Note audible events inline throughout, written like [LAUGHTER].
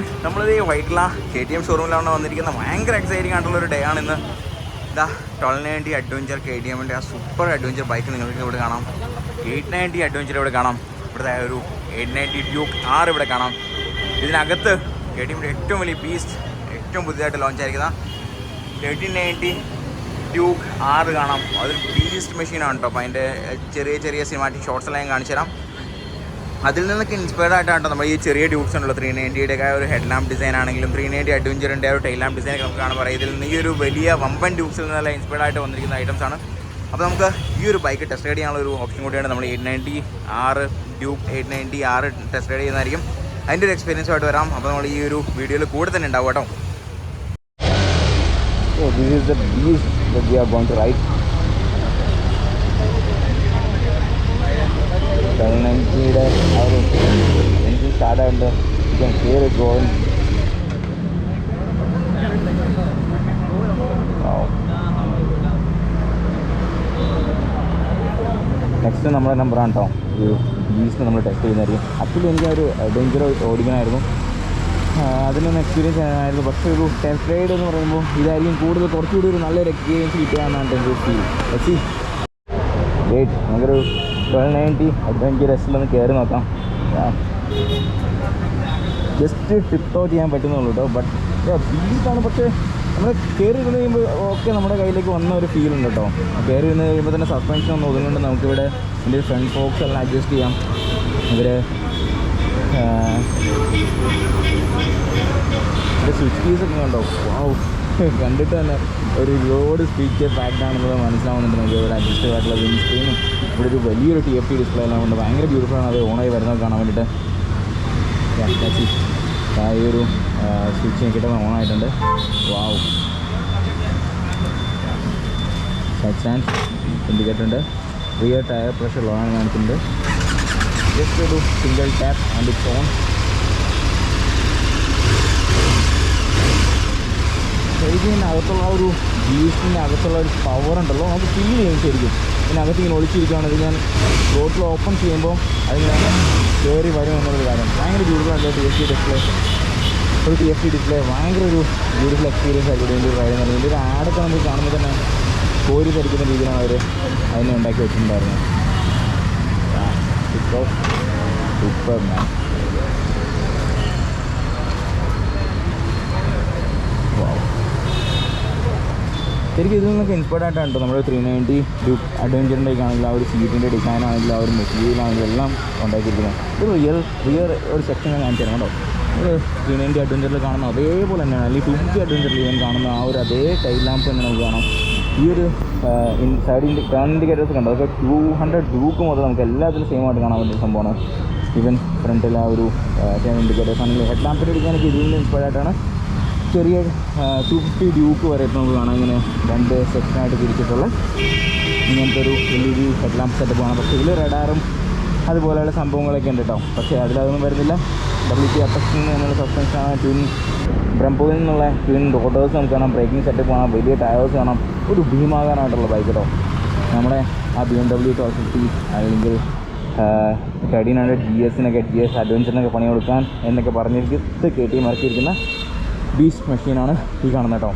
Everyone നമ്മളിത് Vyttila K T M ഷോറൂമിലാണ് വന്നിരിക്കുന്നത് ഭയങ്കര എക്സൈറ്റിംഗ് ആയിട്ടുള്ള ഒരു ഡേ ആണ് ഇന്ന്. ഇതാ twelve ninety adventure K T എമ്മിന്റെ ആ സൂപ്പർ അഡ്വഞ്ചർ ബൈക്ക് നിങ്ങൾക്ക് ഇവിടെ കാണാം. എയ്റ്റ് നയന്റി അഡ്വഞ്ചർ ഇവിടെ കാണാം. ഇവിടുത്തെ ഒരു എയ്റ്റ് നയന്റി ഡ്യൂക്ക് ആർ ഇവിടെ കാണാം. ഇതിനകത്ത് കെ ടി എമ്മിന്റെ ഏറ്റവും വലിയ ബീസ്റ്റ് ഏറ്റവും പുതിയതായിട്ട് ലോഞ്ച് ആയിരിക്കുന്ന തേർട്ടീൻ നയന്റി ഡ്യൂക്ക് ആറ് കാണാം. അതൊരു ബീസ്റ്റ് മെഷീനാണ് കേട്ടോ അപ്പോൾ അതിന്റെ ചെറിയ ചെറിയ സിനിമാറ്റിക് ഷോർട്സ് എല്ലാം കാണിച്ചു തരാം അതിൽ നിന്നൊക്കെ ഇൻസ്പയർഡ് ആയിട്ടാണ് നമ്മൾ ഈ ചെറിയ ട്യൂബ്സ് ഉള്ള ത്രീ നയന്റിയുടെ ഒക്കെ ഒരു ഹെഡ് ലാമ്പ് ഡിസൈൻ ആണെങ്കിലും ത്രീ നയന്റി അഡ്വഞ്ചറിന്റെ ഒരു ടൈൽ ലാമ്പ് ഡിസൈൻ ഒക്കെ നമുക്ക് കാണാൻ പറയാം. ഇതിൽ നിന്ന് ഈ ഒരു വലിയ വമ്പൻ ട്യൂബ്സിൽ നിന്നെല്ലാം ഇൻസ്പയർഡ് ആയിട്ട് വന്നിരിക്കുന്ന ഐറ്റംസ് ആണ്. അപ്പോൾ നമുക്ക് ഈ ഒരു ബൈക്ക് ടെസ്റ്റ് റൈഡ് ചെയ്യാനുള്ള ഒരു ഓപ്ഷൻ കൂടിയാണ് നമ്മൾ എയ്റ്റ് നയന്റി ആറ് ഡ്യൂക്ക് എയ്റ്റ് നയന്റി ആറ് ടെസ്റ്റ് റൈഡ് ചെയ്യുന്നതായിരിക്കും. അതിന്റെ ഒരു എക്സ്പീരിയൻസ് ആയിട്ട് വരാം. അപ്പോൾ നമ്മൾ ഈ ഒരു വീഡിയോയിൽ കൂടെ തന്നെ ഉണ്ടാവും കേട്ടോ. യുടെ ആ ഒരു എൻജിൻ സ്റ്റാർട്ട് ആയിട്ടുണ്ട് you can hear it going next നമ്മുടെ നമ്പറാണ് കേട്ടോ ഈ ബീസ്റ്റ് നമ്മൾ ടെസ്റ്റ് ചെയ്യുന്നതായിരിക്കും. ആക്ച്വലി എനിക്ക് ഒരു ഡേഞ്ചർ ഓടിക്കണമായിരുന്നു അതിനൊന്ന് എക്സ്പീരിയൻസ് ചെയ്യാനായിരുന്നു. പക്ഷേ ഒരു ടെസ്റ്റ് റൈഡ് എന്ന് പറയുമ്പോൾ ഇതായിരിക്കും കൂടുതൽ കുറച്ചുകൂടി ഒരു നല്ലൊരു എക്സ്പീരിയൻസ് കിട്ടുകയെന്നാണ് എന്റെ ഫീൽ വെയിറ്റ് നമുക്കൊരു ട്വൽവ് നയന്റി അഡ്വഞ്ചർ എസ്സിലൊന്ന് കയറി നോക്കാം. ജസ്റ്റ് ടിപ്പ് ഔട്ട് ചെയ്യാൻ പറ്റുന്നുള്ളൂ കേട്ടോ ബട്ട് ബീച്ചാണ് പക്ഷേ നമ്മൾ കയറി ഇരുന്ന് കഴിയുമ്പോൾ ഒക്കെ നമ്മുടെ കയ്യിലേക്ക് വന്ന ഒരു ഫീൽ ഉണ്ട് കേട്ടോ കയറി ഇരുന്ന് കഴിയുമ്പോൾ തന്നെ സസ്പെൻഷൻ ഒന്ന് ഒതുങ്ങുന്നുണ്ട് നമുക്കിവിടെ ഇതിന്റെ ഫ്രണ്ട് ഫോക്സ് എല്ലാം അഡ്ജസ്റ്റ് ചെയ്യാം. ഇവർ സ്വിച്ച് കീസ് ഒക്കെ കണ്ടോ? കണ്ടിട്ട് തന്നെ ഒരു ലോഡ് സ്പീക്കർ പാക്ഡ് ആണെന്നുള്ളത് മനസ്സിലാവുന്നുണ്ട്. നമുക്ക് ഇവിടെ അഡ്ജസ്റ്റ് ആയിട്ടുള്ള വിൻ സ്ക്രീനും ഇവിടെ ഒരു വലിയൊരു ടി എഫ് ടി ഡിസ്പ്ലേ എല്ലാം ഉണ്ട്. ഭയങ്കര ബ്യൂട്ടിഫുൾ ആണ്. അത് ഓണായി വരുന്നത് കാണാൻ വേണ്ടിയിട്ട്. ഈ ഒരു സ്വിച്ച് ഓൺ ആയിട്ടുണ്ട് വാവ് ടച്ച് ആൻഡ് ഇൻഡിക്കേറ്റർ ഉണ്ട്. റിയർ ടയർ പ്രഷർ ലോ ആണ് കാണിക്കുന്നുണ്ട് ജസ്റ്റ് ഒരു single tap and it on ശരിക്കും ആ ഒരു ജ്യൂസിന്റെ അകത്തുള്ള ഒരു പവർ ഉണ്ടല്ലോ. നമുക്ക് ഫീൽ ചെയ്യും ശരിക്കും. പിന്നെ അകത്ത് ഇങ്ങനെ ഒളിച്ചിരിക്കുകയാണെങ്കിൽ ഞാൻ റോട്ടിൽ ഓപ്പൺ ചെയ്യുമ്പോൾ അതിങ്ങനെ കയറി വരും എന്നുള്ളൊരു കാര്യം. ഭയങ്കര ബ്യൂട്ടിഫുൾ ആണ് ടി എഫ് സി ഡിസ്പ്ലേ ഒരു ടി എഫ് സി ഡിസ്പ്ലേ ഭയങ്കര ഒരു ബ്യൂട്ടിഫുൾ എക്സ്പീരിയൻസ് ആയിരിക്കും ഇതിന്റെ ഒരു കാര്യം എന്ന് പറയുന്നത്. ഒരു ആഡൊക്കെ നമുക്ക് കാണുമ്പോൾ തന്നെ കോരി ധരിക്കുന്ന രീതിയിലാണ് അവർ അതിനെ ഉണ്ടാക്കി വെച്ചിട്ടുണ്ടായിരുന്നത്. സൂപ്പർ മാൻ വാവ് ശരിക്കും ഇതിൽ നിന്നൊക്കെ ഇൻസ്പയർഡ് ആയിട്ടാണ് കേട്ടോ നമ്മുടെ ത്രീ നയന്റി ഡ്യൂക്ക് അഡ്വഞ്ചറിന്റെ ആണെങ്കിലും ആ ഒരു സീറ്റിന്റെ ഡിസൈൻ ആണെങ്കിലും ആ ഒരു മെറ്റീരിയലാണെങ്കിലും എല്ലാം ഉണ്ടാക്കിയിരിക്കുന്നത്. ഒരു റിയൽ റിയൽ ഒരു സെക്ഷൻ ഞാൻ കാണിച്ചു തരാം കേട്ടോ. ഒരു ത്രീ നയന്റി അഡ്വഞ്ചറിൽ കാണുന്ന അതേപോലെ തന്നെയാണ്. അല്ലെങ്കിൽ ടു ഫിഫ്റ്റി അഡ്വഞ്ചറിൽ ഞാൻ കാണുന്ന ആ ഒരു അതേ ടൈൽ ലാമ്പ് തന്നെ നമുക്ക് കാണാം. ഈ ഒരു സൈഡ് ഇൻഡി ടേൺ ഇൻഡിക്കേറ്റേഴ്സ് കണ്ടോ? അതൊക്കെ ടു ഹൺഡ്രഡ് ഡ്യൂക്ക് മുതൽ നമുക്ക് എല്ലാത്തിലും സെയിം ആയിട്ട് കാണാൻ പറ്റുന്ന സംഭവമാണ്. ഈവൻ ഫ്രണ്ടിലെ ആ ഒരു ടേൺ ഇൻഡിക്കേറ്റേഴ്സ് ആണെങ്കിൽ ഹെഡ് ലാമ്പിന്റെ അടിക്കാനൊക്കെ ഇതിൽ നിന്ന് ഇൻസ്പയർഡ് ആയിട്ടാണ്. ചെറിയ ടു ഫിഫ്റ്റി ഡ്യൂക്ക് വരെ ഇപ്പോൾ നമുക്ക് കാണാം. ഇങ്ങനെ രണ്ട് സെക്ഷനായിട്ട് തിരിച്ചിട്ടുള്ള ഇങ്ങനത്തെ ഒരു എൽ ഇ ഡി സെറ്റപ്പ് ആണ് പക്ഷേ ഇതിൽ റഡാറും അതുപോലെയുള്ള സംഭവങ്ങളൊക്കെ ഉണ്ട് കേട്ടോ പക്ഷേ അതിലതൊന്നും വരുന്നില്ല. ഡബ്ല്യു ടി അപ്പക്സിൽ നിന്നുള്ള സസ്പെൻഷനാണ് ട്വിൻ ബ്രംപോയിൽ നിന്നുള്ള ട്വിൻ റോഡേഴ്സ് നമുക്ക് കാണാം. ബ്രേക്കിംഗ് സെറ്റപ്പ് കാണാം വലിയ ടയേഴ്സ് കാണാം. ഒരു ഭീമാകാനായിട്ടുള്ള ബൈക്ക് കേട്ടോ നമ്മുടെ ആ B M W two fifty അല്ലെങ്കിൽ തേർട്ടീൻ ഹൺഡ്രഡ് ജി എസിനൊക്കെ ജി എസ് അഡ്വഞ്ചറിനൊക്കെ പണി കൊടുക്കാൻ എന്നൊക്കെ പറഞ്ഞിരിക്കുന്നത് കെ ടി എം ഇറക്കിയിരിക്കുന്ന ബീസ്റ്റ് മെഷീനാണ് ഈ കാണുന്നത് കേട്ടോ.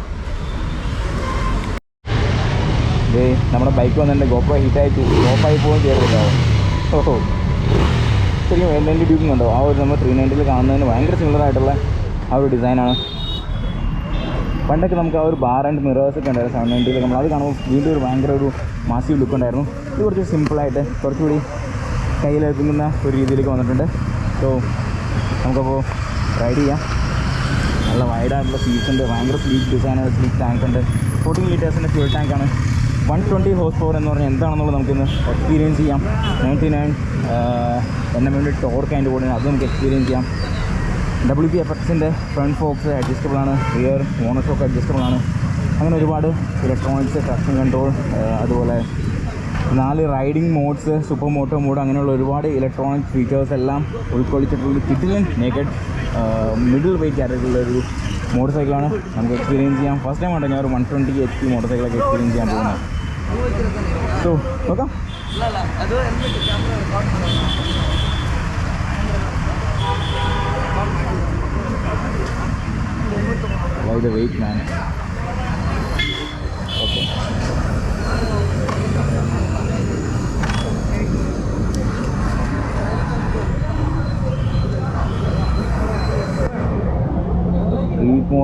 ദേ നമ്മുടെ ബൈക്ക് വന്നിട്ട് ഗോപ്രോ ഹീറ്റായി ഗോപ്പായി പോകും ചെയ്തിട്ടോ ഓഹോ. ശരിക്കും എൻ നയന്റി ഡ്യൂക്കിംഗ് ഉണ്ടോ? ആ ഒരു നമ്മൾ ത്രീ നയന്റിയിൽ കാണുന്നതിന് ഭയങ്കര സിമിലർ ആയിട്ടുള്ള ആ ഒരു ഡിസൈനാണ് പണ്ടൊക്കെ നമുക്ക് ആ ഒരു ബാർ ആൻഡ് മിറേഴ്സ് ഒക്കെ ഉണ്ടായിരുന്നു സെവൻ നയന്റിയിൽ നമ്മൾ അത് കാണുമ്പോൾ വീണ്ടും ഒരു ഭയങ്കര ഒരു മാസീവ് ലുക്ക് ഉണ്ടായിരുന്നു. ഇത് കുറച്ച് സിമ്പിളായിട്ട് കുറച്ചുകൂടി കയ്യിലെത്തുന്ന ഒരു രീതിയിലേക്ക് വന്നിട്ടുണ്ട്. സോ നമുക്കപ്പോൾ റൈഡ് ചെയ്യാം. നല്ല വൈഡായിട്ടുള്ള സീറ്റ്സ് ഉണ്ട്. ഭയങ്കര സ്ലീക്ക് ഡിസൈൻ സ്ലീക്ക് ടാങ്ക് ഉണ്ട്. ഫോർട്ടീൻ ലീറ്റേഴ്സിന്റെ ഫ്യൂൾ ടാങ്കാണ് വൺ ട്വന്റി ഹോസ് പവർ എന്ന് പറഞ്ഞാൽ എന്താണെന്നുള്ളത് നമുക്കിന്ന് എക്സ്പീരിയൻസ് ചെയ്യാം. നയന്റി നയൻ എന്നെ വേണ്ടി ടോർക്ക് അതിന്റെ കൂടെ അത് നമുക്ക് എക്സ്പീരിയൻസ് ചെയ്യാം. ഡബ്ല്യു പി എക്സിന്റെ ഫ്രണ്ട് ഫോക്സ് അഡ്ജസ്റ്റബിൾ ആണ്. റിയർ മോണോഷോക്ക് അഡ്ജസ്റ്റബിൾ ആണ്. അങ്ങനെ ഒരുപാട് ഇലക്ട്രോണിക്സ് ട്രക്ഷൻ കൺട്രോൾ അതുപോലെ നാല് riding modes super moto mode അങ്ങനെയുള്ള ഒരുപാട് ഇലക്ട്രോണിക് ഫീച്ചേഴ്സ് എല്ലാം ഉൾക്കൊള്ളിച്ചിട്ടുള്ള കിറ്റിലൻ നേക്കഡ് മിഡിൽ വെയിറ്റ് കാറ്റഗറിയിലുള്ള ഒരു മോട്ടോർ സൈക്കിളാണ് നമുക്ക് എക്സ്പീരിയൻസ് ചെയ്യാം. ഫസ്റ്റ് ടൈം ആണ് ഞാൻ ഒരു one twenty H P motor സൈക്കിളൊക്കെ experience ചെയ്യാൻ പോകുന്നത്. സോ നോക്കാം. By the weight, man.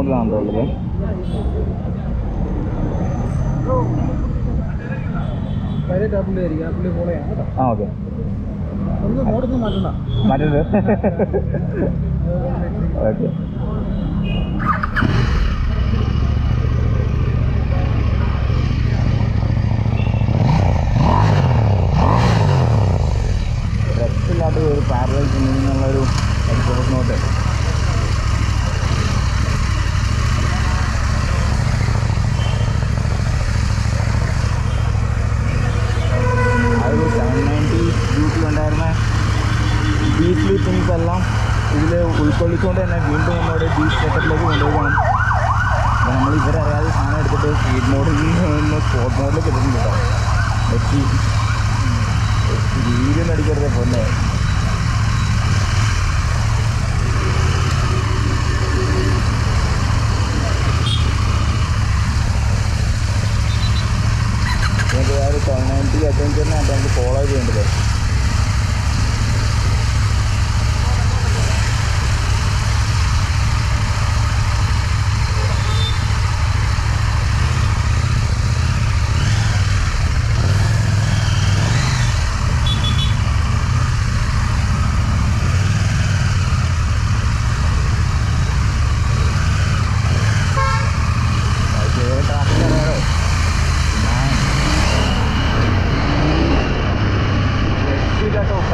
മോഡിലാണല്ലോ ഉള്ളത്. ആ ഓക്കെ. മറ്റേത് ഓക്കെ രക്ഷയില്ലാത്ത ഒരു പാരലൽ എന്നുള്ളൊരു എക്സ്പോർട്ട് നോട്ട് ആ ഒരു സെവൻ നയന്റി ഡ്യൂട്ടി ഉണ്ടായിരുന്ന ബീച്ച് തിങ്സ് എല്ലാം ഇതിൽ ഉൾക്കൊള്ളിച്ചുകൊണ്ട് തന്നെ വീണ്ടും നമ്മുടെ ബീച്ച് സെറ്റപ്പിലേക്ക് കൊണ്ടുപോകണം അപ്പോൾ നമ്മൾ ഇവരറിയാതെ സാധനം എടുത്തിട്ട് സ്പീഡ് മോഡിൽ നിന്ന് സ്പോട്ട് മോഡിലേക്ക് എത്തുന്നു കേട്ടോ. വീഡിയോ നടിക്കരുത് പോലെ എനിക്ക് ആ ഒരു തൊണ്ണൂറ്റി അഡ്വഞ്ചറിനാണ് നമുക്ക് ഫോളോ ചെയ്യേണ്ടത്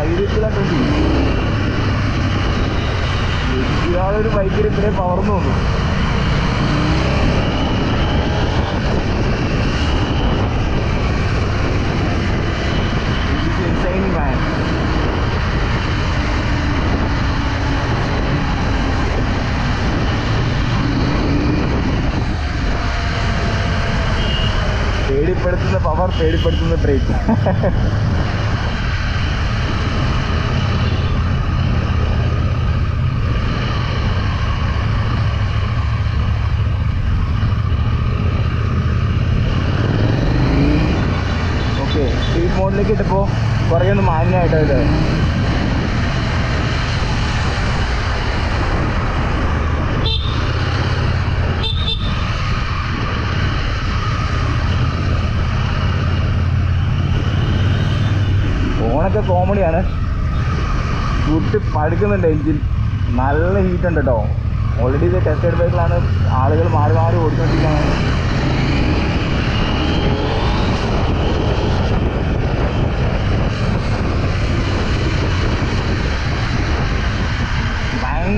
രക്ഷയില്ലാട്ടോ സൈഡിലാട്ടോ ഇയാളൊരു ബൈക്കിൽ ഇത്രയും പവർന്നു insane പേടിപ്പെടുത്തുന്ന പവർ പേടിപ്പെടുത്തുന്ന ബ്രേക്ക് [LAUGHS] ഓക്കെ സ്പീഡ് ഇട്ടപ്പോ കുറേ ഒന്ന് മാന്യമായിട്ടോ ഇത് ഫോണൊക്കെ കോമഡിയാണ്. കുട്ടി പഠിക്കുന്നുണ്ട് എഞ്ചിൻ. നല്ല ഹീറ്റ് ഉണ്ട് കേട്ടോ ഓൾറെഡി ഇത് ടെസ്റ്റഡ് ബൈക്കിലാണ് ആളുകൾ മാറി മാറി ഓടിക്കൊണ്ടിരിക്കുകയാണ്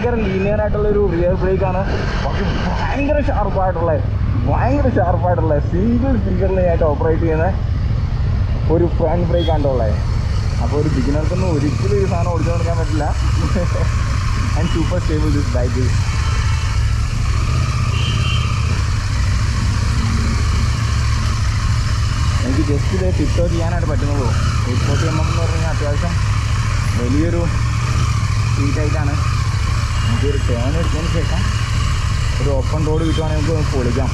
ഭയങ്കര ലീനിയർ ആയിട്ടുള്ള ഒരു റിയർ ബ്രേക്ക് ആണ്. പക്ഷെ ഭയങ്കര ഷാർപ്പായിട്ടുള്ള ഭയങ്കര ഷാർപ്പായിട്ടുള്ള സിംഗിൾ ഫിംഗറിലായിട്ട് ഓപ്പറേറ്റ് ചെയ്യുന്ന ഒരു ഫ്രണ്ട് ബ്രേക്ക് ആണ്ടുള്ളത് അപ്പോൾ ഒരു ബിഗിനർക്കൊന്നും ഒരിക്കലും ഈ സാധനം ഓടിച്ചു കൊടുക്കാൻ പറ്റില്ല. And super stable this bike എനിക്ക് ജസ്റ്റ് ഇത് ടിപ്റ്റോ ചെയ്യാനായിട്ട് പറ്റുന്നുള്ളൂ. എയ്റ്റ് ഫോർട്ടി എം എന്ന് പറഞ്ഞു കഴിഞ്ഞാൽ അത്യാവശ്യം വലിയൊരു സീറ്റായിട്ടാണ് നമുക്കൊരു ടേൺ എടുത്തതിന് ശേഷം ഒരു ഓപ്പൺ റോഡ് കിട്ടുവാണെങ്കിൽ നമുക്ക് പൊളിക്കാം.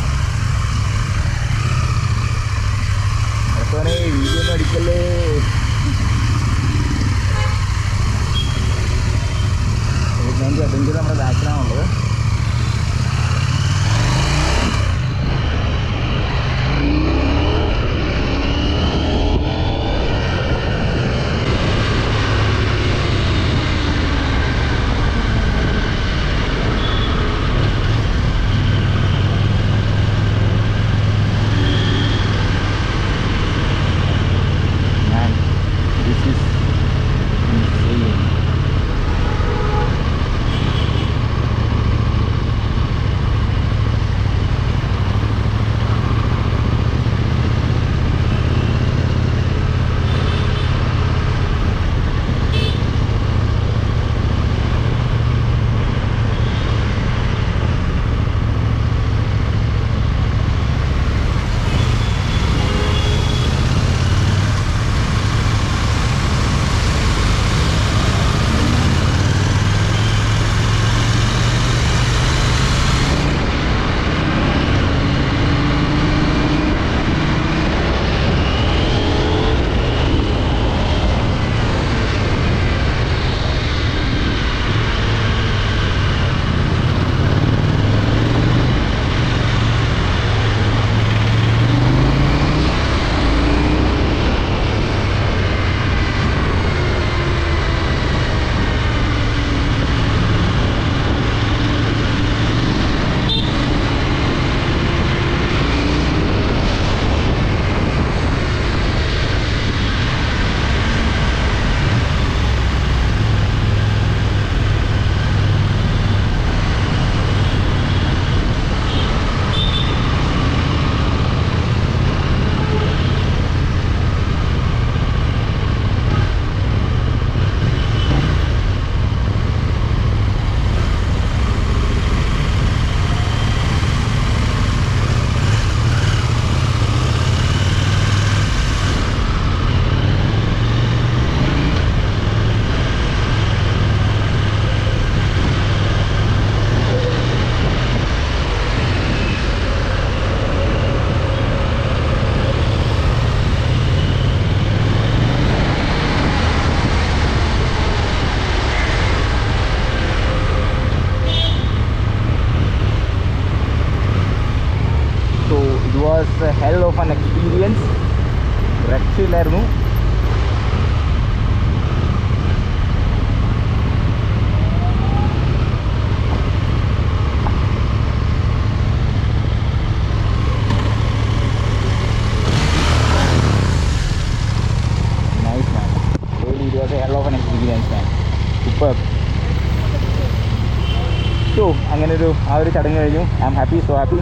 ഒരു ചടങ്ങ് കഴിഞ്ഞു. I am happy so happy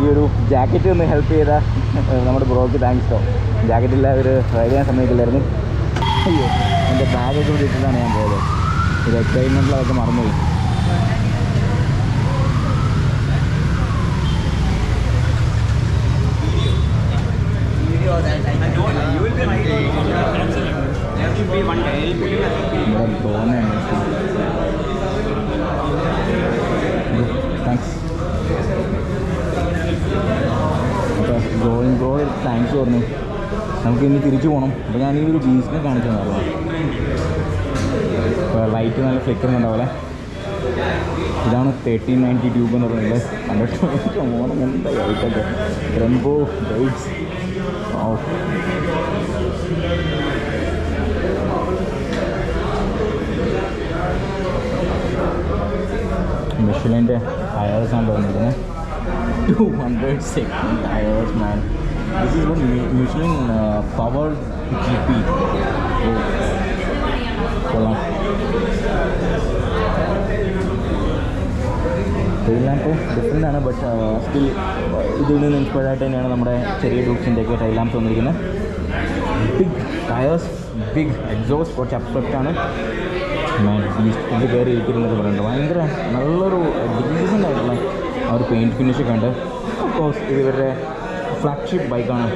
ഈ ഒരു ജാക്കറ്റ് ഒന്ന് ഹെൽപ്പ് ചെയ്ത നമ്മുടെ ബ്രോക്ക് താങ്ക്സ് കേട്ടോ ജാക്കറ്റില്ല ഒരു ഡ്രൈവ് ചെയ്യാൻ സമയത്തില്ലായിരുന്നു അയ്യോ എന്റെ ബാഗൊക്കെ ഇവിടെ ഇട്ടിട്ടാണ് ഞാൻ പോയത്. ഒരു എക്സൈറ്റ്മെന്റിലതൊക്കെ മറന്നുപോയി. ഇവിടെ തോന്നുന്നു താങ്ക്സ് അപ്പോൾ ഗോയിങ് ബ്രോ താങ്ക്സ് പറഞ്ഞു. നമുക്ക് ഇനി തിരിച്ചു പോകണം അപ്പോൾ ഞാൻ ഈ ഒരു ബീച്ചിനെ കാണിച്ചു തന്നെ ഇപ്പോൾ ലൈറ്റ് നല്ല ഫ്ലിക്കർ ഉണ്ടാവില്ലേ ഇതാണ് തേർട്ടീൻ നയന്റി ട്യൂബ് എന്ന് പറയുന്നത്. കണ്ടിട്ട് മോണം എന്താ ലൈറ്റൊക്കെ റെംബോ ലൈറ്റ്സ് ഓ മിഷലിന്റെ ടയേഴ്സ് ആണ് തോന്നുന്നത് two hundred second tyres man this is one Michelin power G P കൊള്ളാം ടെയിൽ ലാമ്പ് ഡിഫറെന്റ് ആണ് ബട്ട് സ്റ്റിൽ ഇതിൽ നിന്ന് ഇൻസ്പയർഡ് ആയിട്ട് തന്നെയാണ് നമ്മുടെ ചെറിയ ഡൂക്സിന്റെ ഒക്കെ ടൈൽ ലാംപ്സ് വന്നിരിക്കുന്നത്. ബിഗ് ടയേഴ്സ് ബിഗ് എക്സോസ്റ്റ് കുറച്ച് അപ്സെപ്റ്റ് ആണ്. മാൻ ഇത് കയറി ഇരിക്കുന്നതൊക്കെ പറയുന്നുണ്ട് ഭയങ്കര നല്ലൊരു ഡീസന്റ് ആയിട്ടുള്ള ആ ഒരു പെയിന്റ് ഫിനിഷൊക്കെ ഉണ്ട് കോഴ്സ് ഇത് ഇവരുടെ ഫ്ലാഗ്ഷിപ്പ് ബൈക്കാണ്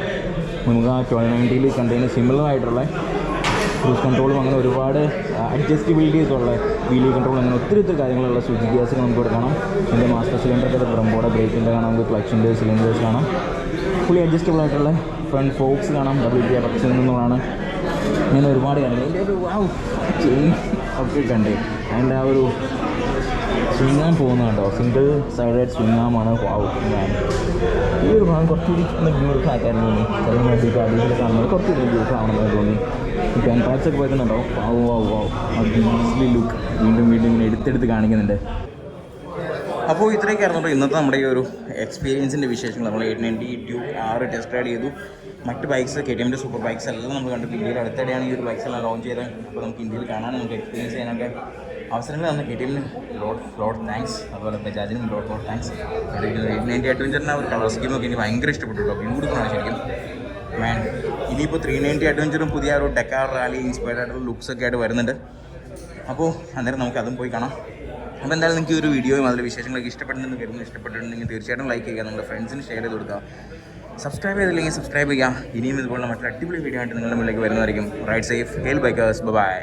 നമുക്ക് ആ ട്വൽവ് നയന്റിയിൽ കണ്ടതിന് സിമിലർ ആയിട്ടുള്ള ക്രൂസ് കൺട്രോളും അങ്ങനെ ഒരുപാട് അഡ്ജസ്റ്റബിലിറ്റീസ് ഉള്ള വീലി കൺട്രോൾ അങ്ങനെ ഒത്തിരി ഒത്തിരി കാര്യങ്ങളുള്ള സ്വിച്ച് ഗ്യാസ് നമുക്ക് ഇവിടെ കാണാം. ഇതിന്റെ മാസ്റ്റർ സിലിണ്ടറിന്റെ ബ്രംബോടെ ബ്രേക്കിന്റെ കാണാം. നമുക്ക് ക്ലച്ചിന്റെ സിലിണ്ടേഴ്സ് കാണാം. ഫുള്ളി അഡ്ജസ്റ്റബിൾ ആയിട്ടുള്ള ഫ്രണ്ട് ഫോക്സ് കാണാം. ഡബ്ല്യു ടി പക്ഷിൽ നിന്നുള്ളതാണ് ഇങ്ങനെ ഒരുപാട് കാര്യങ്ങൾ. എന്റെ ഒരു ഒക്കെ കണ്ടേ. അതിന്റെ ആ ഒരു സ്വിങ്ങാൻ പോകുന്ന കണ്ടോ സിംഗിൾ സൈഡായിട്ട് സ്വിങ്ങാമാണ്. ഞാൻ ഈ ഒരു ഭാഗം കുറച്ചുകൂടി ഒന്ന് ആക്കായിരുന്നു തോന്നി. ചില വേണ്ടിയിട്ട് അടിയിൽ കാണുന്നത് കുറച്ചുകൂടി ബ്യൂട്ടിഫുൾ ആവണമെന്ന് തോന്നി. പെൻ പാറ്റ്സ് ഒക്കെ പോയിട്ടുണ്ടോ? വാവ് വാവ് വാവ്. ബീസ്ലി ലുക്ക് വീണ്ടും വീണ്ടും ഇങ്ങനെ എടുത്തെടുത്ത് കാണിക്കുന്നുണ്ട്. അപ്പോൾ ഇത്രയൊക്കെ ആയിരുന്നു ഇന്നത്തെ നമ്മുടെ ഈ ഒരു എക്സ്പീരിയൻസിന്റെ വിശേഷങ്ങൾ. നമ്മൾ eight ninety Duke R test ride ചെയ്തു. മറ്റ് ബൈക്സ് കെ ടി എമ്മിന്റെ സൂപ്പർ ബൈക്സ് എല്ലാം നമ്മൾ കണ്ടു. ഇന്ത്യയിൽ അടുത്തിടെയാണ് ഈ ഒരു ബൈക്സ് എല്ലാം ലോഞ്ച് ചെയ്തത്. അപ്പോൾ നമുക്ക് ഇന്ത്യയിൽ കാണാൻ നമുക്ക് എക്സ്പീരിയൻസ് ചെയ്യാനൊക്കെ അവസരങ്ങൾ തന്ന കിട്ടിയിലും ലോഡ് ലോഡ് താങ്ക്സ് അതുപോലെ ബജാജിനും ലോഡ് ലോഡ് താങ്ക്സ് നയന്റി അഡ്വഞ്ചറിന്റെ ഒരു കളർ സ്കീമൊക്കെ എനിക്ക് ഭയങ്കര ഇഷ്ടപ്പെട്ടു കേട്ടോ. ബ്യൂട്ടിഫുൾ ആണ് ശരിക്കും. മാൻ ഇനിയിപ്പോൾ ത്രീ നയന്റി അഡ്വഞ്ചറും പുതിയ ഒരു ഡെക്കാർ റാലി ഇൻസ്പയർഡ് ആയിട്ടുള്ള ലുക്സ് ഒക്കെ ആയിട്ട് വരുന്നുണ്ട്. അപ്പോൾ അന്നേരം നമുക്ക് അതും പോയി കാണാം. അപ്പോൾ എന്തായാലും നിങ്ങൾക്ക് ഈ ഒരു വീഡിയോയും അതിലെ വിശേഷങ്ങളൊക്കെ ഇഷ്ടപ്പെടുന്നെന്ന് കരുതുന്നു. ഇഷ്ടപ്പെട്ടിട്ടുണ്ടെങ്കിൽ തീർച്ചയായിട്ടും ലൈക്ക് ചെയ്യുക. നിങ്ങളുടെ ഫ്രണ്ട്സിന് ഷെയർ ചെയ്ത് കൊടുക്കുക. സബ്സ്ക്രൈബ് ചെയ്തില്ലെങ്കിൽ സബ്സ്ക്രൈബ് ചെയ്യുക. ഇനിയും ഇതുപോലുള്ള മറ്റൊരു അടിപൊളി വീഡിയോ ആയിട്ട് നിങ്ങളുടെ മുന്നിലേക്ക് വരുന്നതായിരിക്കും. Ride safe hell bikers bye